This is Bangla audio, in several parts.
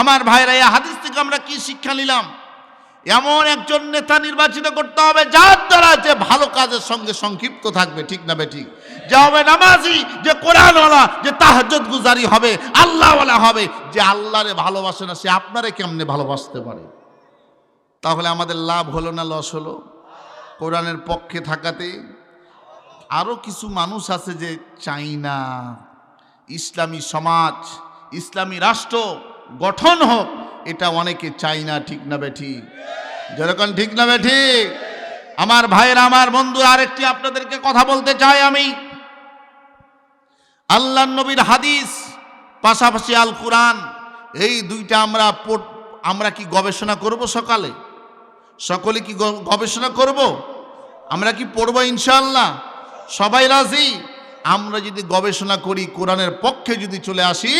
আমার ভাইরা, এই হাদিস থেকে আমরা কি শিক্ষা নিলাম? এমন একজন নেতা নির্বাচিত করতে হবে, যার দ্বারা যে ভালো কাজের সঙ্গে সংক্ষিপ্ত থাকবে, ঠিক না ঠিক যে হবে নামাজি, যে কোরআনওয়ালা, যে তাহাজ্জুদ গুজারি হবে, আল্লাহওয়ালা হবে, যে আল্লাহরে ভালোবাসে না, সে আপনারে কেমনে ভালোবাসতে পারে? তাহলে আমাদের লাভ হলো না লস হলো? কোরআনের পক্ষে থাকাতে আরও কিছু মানুষ আছে যে চাই না ইসলামী সমাজ, ইসলামী রাষ্ট্র গঠন হোক, এটা অনেকে চাই না, ঠিক না বে ঠিক? যেরকম ঠিক না বে ঠিক? আমার ভাইয়ের, আমার বন্ধু, আরেকটি আপনাদেরকে কথা বলতে চাই আমি। আল্লাহ নবীর হাদিস, পাশাপাশি আল কোরআন, এই দুইটা আমরা আমরা কি গবেষণা করব সকালে? সকলে কি গবেষণা করব? আমরা কি পড়ব ইনশাল্লাহ সবাই রাজি? আমরা যদি গবেষণা করি, কোরআনের পক্ষে যদি চলে আসি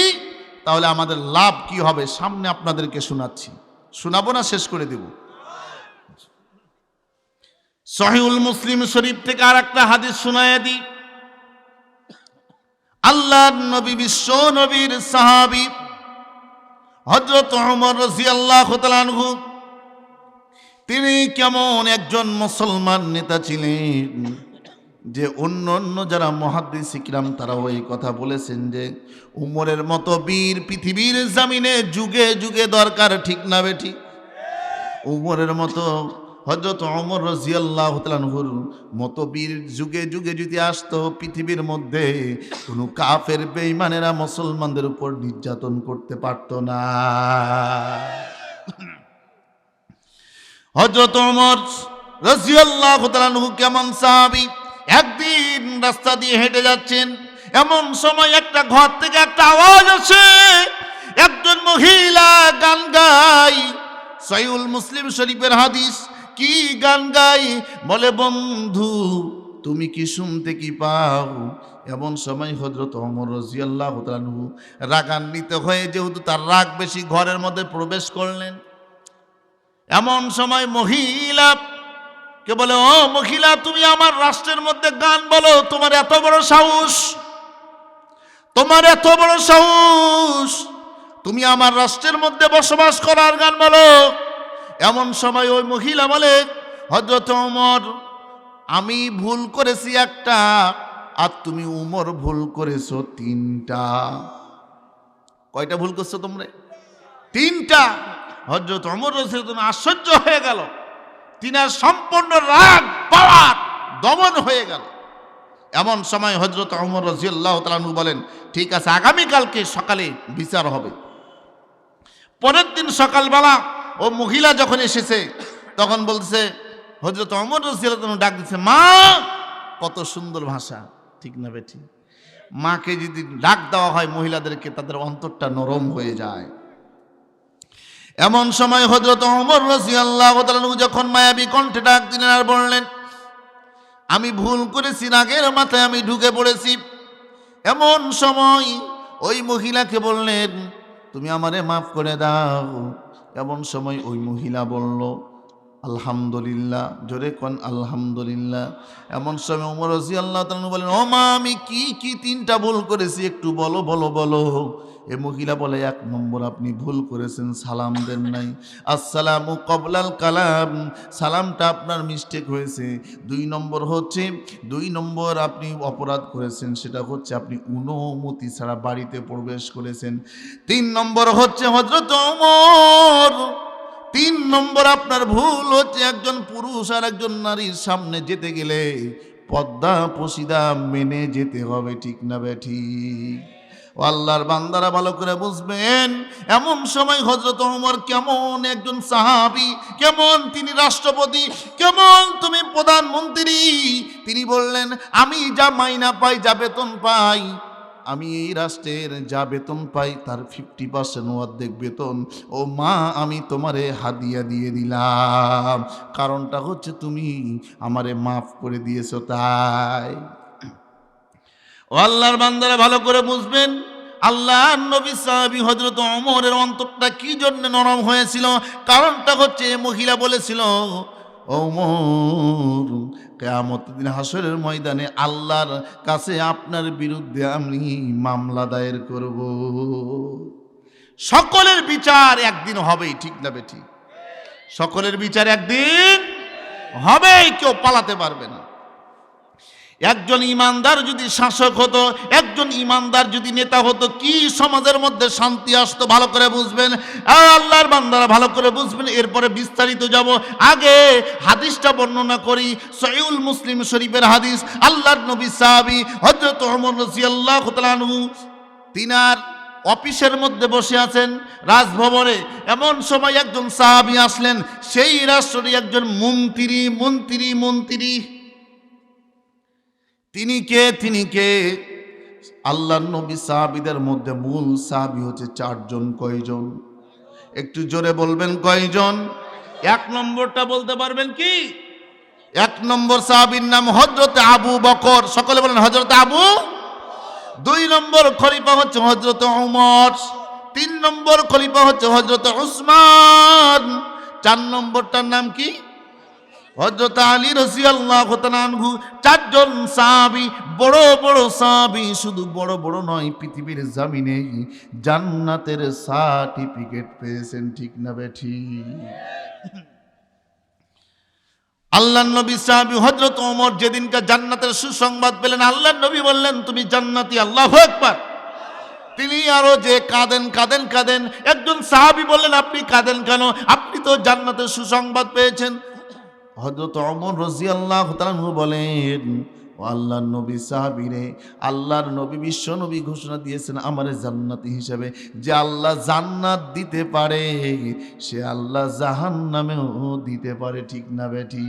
তাহলে আমাদের লাভ কি হবে সামনে আপনাদেরকে শোনাচ্ছি। শোনাবো না, শেষ করে দেব। সহিউল মুসলিম শরীফ থেকে আর একটা হাদিস শোনায় দিই আল্লাহ নবী, বিশ্ব নবীর সাহাবি হজরত রাদিয়াল্লাহু তাআলা আনহু, তিনি কেমন একজন মুসলমান নেতা ছিলেন? যে অন্য অন্য যারা মহাদ্দিস ইকরাম তারাও এই কথা বলেছেন যে, উমরের মতো বীর পৃথিবীর জামিনে যুগে যুগে দরকার, ঠিক না বেঠি? উমরের মতো হজরত অমর রাজিয়াল্লাহ তালানহুর মতো বীর যুগে যুগে যদি আসতো পৃথিবীর মধ্যে, কোনো কাফের বেইমানেরা মুসলমানদের উপর নির্যাতন করতে পারতো না। হজরত অমর রাজিয়াল্লাহ তালানহু কেমন সাহাবি? একদিন রাস্তা দিয়ে হেঁটে যাচ্ছেন, এমন সময় একটা ঘর থেকে একটা আওয়াজ আসে। একজন মহিলা গান গাই সৈউল মুসলিম শরীফের হাদিস, কি গান গাই বলে, বন্ধু, তুমি কি শুনতে কি পাও? এমন সময় হজরত অমর রাজিয়াল্লাহ তালানহু রাগান্বিত হয়ে যেহেতু তার রাগ বেশি ঘরের মধ্যে প্রবেশ করলেন, এমন সময় মহিলা কে বলে, ও মহিলা, তুমি আমার রাষ্ট্রের মধ্যে গান বলো, তোমার এত বড় সাহস, তোমার এত বড় সাহস, তুমি আমার রাষ্ট্রের মধ্যে বসবাস করার গান বলো। এমন সময় ওই মহিলা বলে হজরত ওমর, আমি ভুল করেছি একটা, আর তুমি উমর ভুল করেছ তিনটা। কয়টা ভুল করছ তোমরা? তিনটা। হজরত অমর রসিদ আশ্চর্য হয়ে গেল। তিনার সম্পূর্ণ রাগ, পাওয়ার দমন হয়ে গেল। এমন সময় হজরত অমর রজিয়াল্লাহ তালু বলেন, ঠিক আছে, আগামীকালকে সকালে বিচার হবে। পরের দিন সকালবেলা ও মহিলা যখন এসেছে, তখন বলছে হজরত অমর রজিয়াল্লাহ ডাক দিচ্ছে মা, কত সুন্দর ভাষা। ঠিক না বেঠি? মাকে যদি ডাক দেওয়া হয় মহিলাদেরকে, তাদের অন্তরটা নরম হয়ে যায়। এমন সময় হজরত অমর রসি আল্লাহ যখন মায়াবী কণ্ঠে ডাক দিলেন আর বললেন, আমি ভুল করেছি, রাগের মাথায় আমি ঢুকে পড়েছি। এমন সময় ওই মহিলাকে বললেন, তুমি আমারে মাফ করে দাও। এমন সময় ওই মহিলা বলল, আলহামদুলিল্লাহ। জোরে কন, আলহামদুলিল্লাহ। এমন সময় উমর রসি আল্লাহ বলেন ও মা আমি কি কি তিনটা ভুল করেছি একটু বলো বলো বলো। এ মহিলা বলে, এক নম্বর আপনি ভুল করেছেন, সালাম দেন নাই। আসসালামু কবলাল কালাম, সালামটা আপনার মিস্টেক হয়েছে। দুই নম্বর হচ্ছে, দুই নম্বর আপনি অপরাধ করেছেন, সেটা হচ্ছে আপনি অনুমতি ছাড়া বাড়িতে প্রবেশ করেছেন। তিন নম্বর হচ্ছে হজরত ওমর। তিন নম্বর আপনার ভুল হচ্ছে, একজন পুরুষ আর একজন নারীর সামনে যেতে গেলে পদ্মা, পশিদা মেনে যেতে হবে, ঠিক না বে ঠিক? আল্লাহর বান্দারা ভালো করে বুঝবেন, এমন সময় হজরত ওমর কেমন একজন সাহাবি, কেমন তিনি রাষ্ট্রপতি, কেমন তুমি প্রধানমন্ত্রী, তিনি বললেন, আমি যা মাইনা পাই, যা বেতন পাই, আমি এই রাষ্ট্রের যা বেতন পাই, তার ফিফটি পার্সেন্ট অর্ধেক বেতন, ও মা, আমি তোমারে হাদিয়া দিয়ে দিলাম। কারণটা হচ্ছে তুমি আমারে মাফ করে দিয়েছ তাই। ও আল্লাহর বান্দারা ভালো করে বুঝবেন আল্লাহ নবী সাহাবী হজরত অমরের অন্তরটা কি জন্য নরম হয়েছিল? কারণটা হচ্ছে মহিলা বলেছিল ওমর, কেয়ামত দিন হাসরের ময়দানে আল্লাহর কাছে আপনার বিরুদ্ধে আমি মামলা দায়ের করব। সকলের বিচার একদিন হবেই, ঠিক না বেঠিক? সকলের বিচার একদিন হবেই, কেউ পালাতে পারবে না। একজন ইমানদার যদি শাসক হতো, একজন ইমানদার যদি নেতা হতো, কি সমাজের মধ্যে শান্তি আসতো ভালো করে বুঝবেন? আল্লাহর বান্দারা ভালো করে বুঝবেন, এরপরে বিস্তারিত যাব। আগে হাদিসটা বর্ণনা করি, সহিউল মুসলিম শরীফের হাদিস। আল্লাহর নবী সাহাবী হযরত ওমর রাদিয়াল্লাহু তাআলা আনহু, তিনার অফিসের মধ্যে বসে আছেন রাজভবনে। এমন সময় একজন সাহাবী আসলেন, সেই রাষ্ট্রের একজন মন্ত্রী মন্ত্রী মন্ত্রী। তিনি কে? তিনি কে? আল্লাহ নবী সাহাবিদের মধ্যে মূল সাহাবি হচ্ছে চারজন, কয়জন? একটু জোরে বলবেন, কয়জন? এক নম্বরটা বলতে পারবেন কি? এক নম্বর সাহাবির নাম হজরত আবু বকর। সকলে বলেন হজরত আবু? দুই নম্বর খলিফা হচ্ছে হজরত উমর। তিন নম্বর খলিফা হচ্ছে হজরত উসমান। চার নম্বরটার নাম কি? হজরত আলী রসি আল্লাহ আনহু চারজন সাহাবি, বড় বড় সাহাবি, শুধু বড় বড় নয়, পৃথিবীর জামিনে জান্নাতের সার্টিফিকেট পেয়েছেন, ঠিক না বেঠি? আল্লাহ নবী সাহাবি হজরত ওমর যেদিনকার জান্নাতের সুসংবাদ পেলেন, আল্লাহ নবী বললেন, তুমি জান্নাতি, আল্লাহ একবার তিনি আরও যে কাঁদেন কাঁদেন কাঁদেন, একজন সাহাবি বললেন, আপনি কাঁদেন কেন? আপনি তো জান্নাতের সুসংবাদ পেয়েছেন। হজরত অমর রাজি আল্লাহ বলেন, ও আল্লাহর নবী সাহাবিরে, আল্লাহর নবী বিশ্ব নবী ঘোষণা দিয়েছেন আমার জান্নাতি হিসাবে। যে আল্লাহ জান্নাত দিতে পারে, সে আল্লাহ জাহান নামেও দিতে পারে, ঠিক না বেটি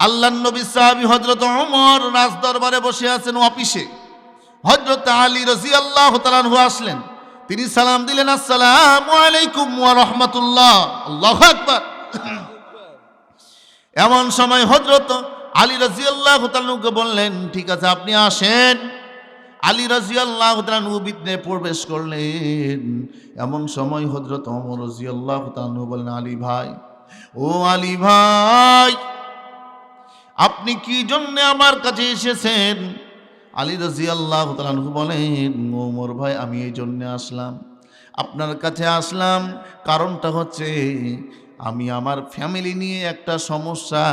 আল্লাহর নবী সাহাবি হজরত অমর রাজ দরবারে বসে আছেন অফিসে। হজরত আলী রাজি আল্লাহ তালানহু আসলেন। তিনি সালাম দিলেন, আসসালাম আলাইকুম ওয়া রাহমাতুল্লাহ। আল্লাহু আকবার। এমন সময় হজরত আলী রাজিয়াল্লাহ তালুকে বললেন, ঠিক আছে, আপনি আসেন। আলী রাজিয়াল্লাহ তালু প্রবেশ করলেন। এমন সময় হজরত অমর রাজিয়াল্লাহ তালু বললেন, আলী ভাই, ও আলী ভাই, আপনি কি জন্য আমার কাছে এসেছেন? আলী রাজি আল্লাহ তালু বলেন ওমর ভাই, আমি এই জন্যে আসলাম। আপনার কাছে আসলাম। কারণটা হচ্ছে, আমি আমার ফ্যামিলি নিয়ে একটা সমস্যা।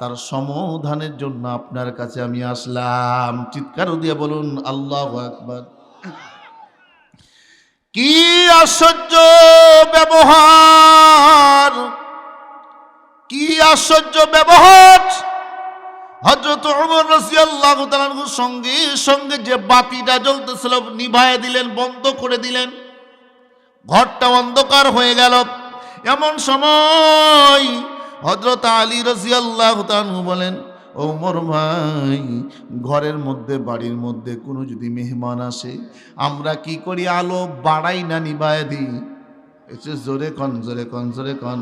তার সমাধানের জন্য আপনার কাছে আমি আসলাম। চিৎকার দিয়ে বলুন, আল্লাহ আকবর। কি আশ্চর্য ব্যবহার! কি আশ্চর্য ব্যবহার! হজরত উমর রাদিয়াল্লাহু তাআলার সঙ্গে সঙ্গে যে বাতিটা জ্বলতেছিল, নিভায়ে দিলেন, বন্ধ করে দিলেন। ঘরটা অন্ধকার হয়ে গেল। এমন সময় হজরত আলী রাদিয়াল্লাহু তাআলা বলেন ওমর ভাই, ঘরের মধ্যে, বাড়ির মধ্যে কোনো যদি মেহমান আসে, আমরা কি করি আলো বাড়াই না নিবায় দিই? একটু জোরে কন জোরে কন জোরে কন।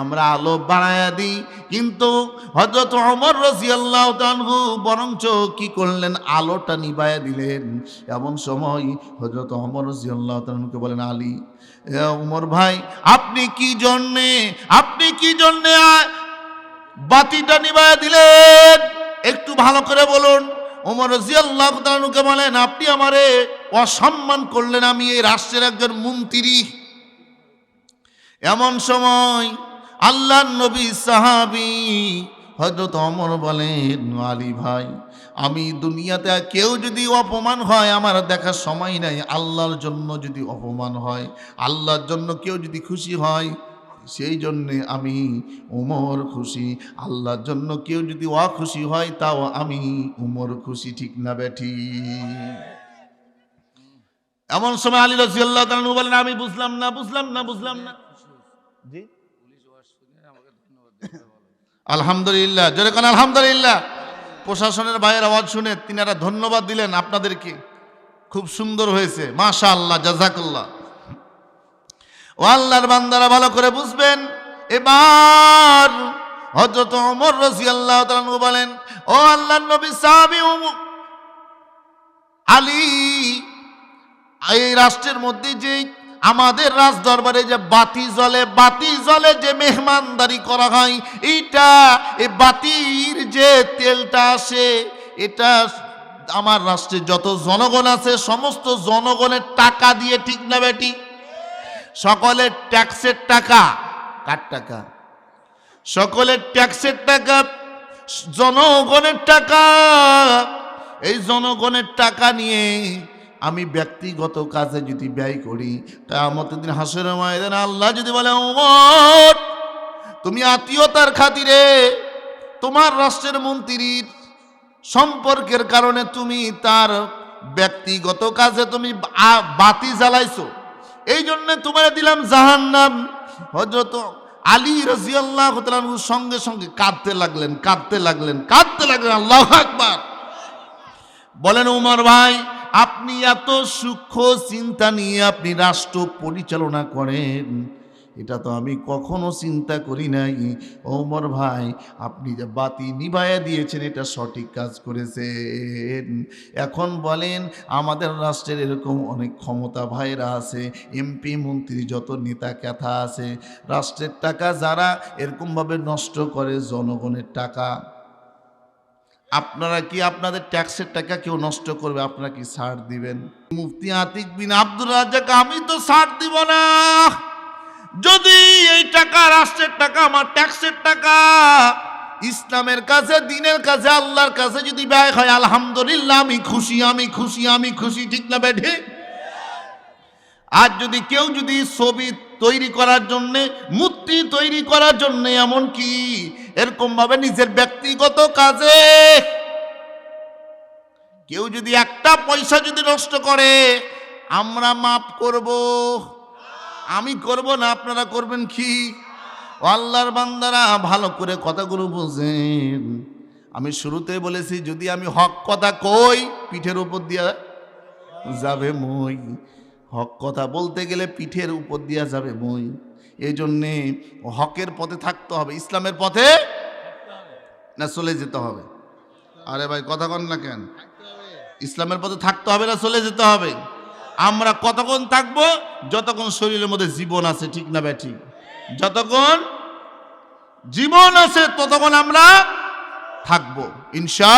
আমরা আলো বাড়াইয়া দিই, কিন্তু হজরত অমর রসিয়াল্লাহ তানহু বরঞ্চ কি করলেন? আলোটা নিবাইয়া দিলেন। এমন সময় হজরত অমর রসিয়াল্লাহ তানহুকে বলেন, আলী উমর ভাই, আপনি কি জন্যে, আপনি কি জন্যে বাতিটা নিবাইয়া দিলেন? একটু ভালো করে বলুন। ওমর রাজিয়াল্লাহু তাআলাকে বলেন, আপনি আমারে অসম্মান করলেন, আমি এই রাষ্ট্রের একজন মন্ত্রী। এমন সময় আল্লাহ নবী সাহাবি হজরত অমর বলেন, আলী ভাই, আমি দুনিয়াতে কেউ যদি অপমান হয়, আমার দেখার সময় নাই। আল্লাহর জন্য যদি অপমান হয়, আল্লাহর জন্য কেউ যদি খুশি হয়, সেই জন্যে আমি উমর খুশি। আল্লাহর জন্য কেউ যদি অখুশি হয়, তাও আমি উমর খুশি। ঠিক না বেঠি? এমন সময় আলী রাজিয়াল্লাহ বলেন, আমি বুঝলাম না বুঝলাম না বুঝলাম না। জি। আলহামদুলিল্লাহ জোরে কোন আলহামদুলিল্লাহ? প্রশাসনের ভাইয়ের আওয়াজ শুনে তিনারা ধন্যবাদ দিলেন আপনাদেরকে। খুব সুন্দর হয়েছে মাশা আল্লাহ জাজাকাল্লাহ। ও আল্লাহর বান্দারা ভালো করে বুঝবেন। এবার হজরত ওমর রাদিয়াল্লাহু তাআলা বলেন ও আল্লাহর নবী সাহাবী আলী এই রাষ্ট্রের মধ্যে যে আমাদের রাজ দরবারে যে বাতি জলে বাতি জলে যে মেহমানদারি করা হয়, এইটা, এ বাতির যে তেলটা আসে, এটা আমার রাষ্ট্রে যত জনগণ আছে, সমস্ত জনগণের টাকা দিয়ে ঠিক না বেটি সকলের ট্যাক্সের টাকা, কার টাকা? সকলের ট্যাক্সের টাকা, জনগণের টাকা, এই জনগণের টাকা নিয়ে আমি ব্যক্তিগত কাজে যদি ব্যয় করি তা আমাদের দিন হাসের মায়ের আল্লাহ যদি বলে ওমর তুমি আত্মীয়তার খাতিরে তোমার রাষ্ট্রের মন্ত্রীর সম্পর্কের কারণে তুমি তার ব্যক্তিগত কাজে তুমি বাতি জ্বালাইছো। এই জন্য তোমার দিলাম জাহান্নাম। হজরত আলী রাজিয়াল্লাহ সঙ্গে সঙ্গে কাঁদতে লাগলেন কাঁদতে লাগলেন কাঁদতে লাগলেন, আল্লাহ আকবার। বলেন, উমর ভাই আপনি এত সূক্ষ্ম চিন্তা নিয়ে আপনি রাষ্ট্র পরিচালনা করেন, এটা তো আমি কখনো চিন্তা করি নাই। ওমর ভাই, আপনি যে বাতি নিভাইয়া দিয়েছেন, এটা সঠিক কাজ করেছেন। এখন বলেন, আমাদের রাষ্ট্রের এরকম অনেক ক্ষমতা ভাইরা আছে, এমপি, মন্ত্রী, যত নেতা কথা আছে, রাষ্ট্রের টাকা যারা এরকমভাবে নষ্ট করে, জনগণের টাকা আপনারা কি আপনাদের ট্যাক্সের টাকা কেউ নষ্ট করবে? আপনারা কি ছাড় দিবেন? মুফতি আতিক বিন আব্দুল রাজ্জাক, আমি তো ছাড় দিব না। যদি এই টাকা, রাষ্ট্রের টাকা, আমার ট্যাক্সের টাকা, ইসলামের কাছে, দিনের কাছে, আল্লাহর কাছে যদি ব্যয় হয়, আলহামদুলিল্লাহ, আমি খুশি আমি খুশি আমি খুশি, ঠিক না বেঠে? আর যদি কেউ যদি ছবি তৈরি করার জন্যে, মূর্তি তৈরি করার জন্যে এমন কি এরকম ভাবে নিজের ব্যক্তিগত কাজে। কেউ যদি একটা পয়সা যদি নষ্ট করে, আমরা মাফ করব। আমি করব না, আপনারা করবেন কি? আল্লাহর বান্দারা ভালো করে কথাগুলো বোঝেন আমি শুরুতে বলেছি, যদি আমি হক কথা কই, পিঠের উপর দিয়া যাবে মই। হক কথা বলতে গেলে পিঠের উপর দিয়া যাবে মই এই জন্যে হকের পথে থাকতে হবে, ইসলামের পথে না চলে যেতে হবে। আরে ভাই, কথা কন না কেন? ইসলামের পথে থাকতে হবে না চলে যেতে হবে। আমরা কতক্ষণ থাকব? যতক্ষণ শরীরের মধ্যে জীবন আছে, ঠিক না ভাই, ঠিক? যতক্ষণ জীবন আছে, ততক্ষণ আমরা থাকব, ইনশা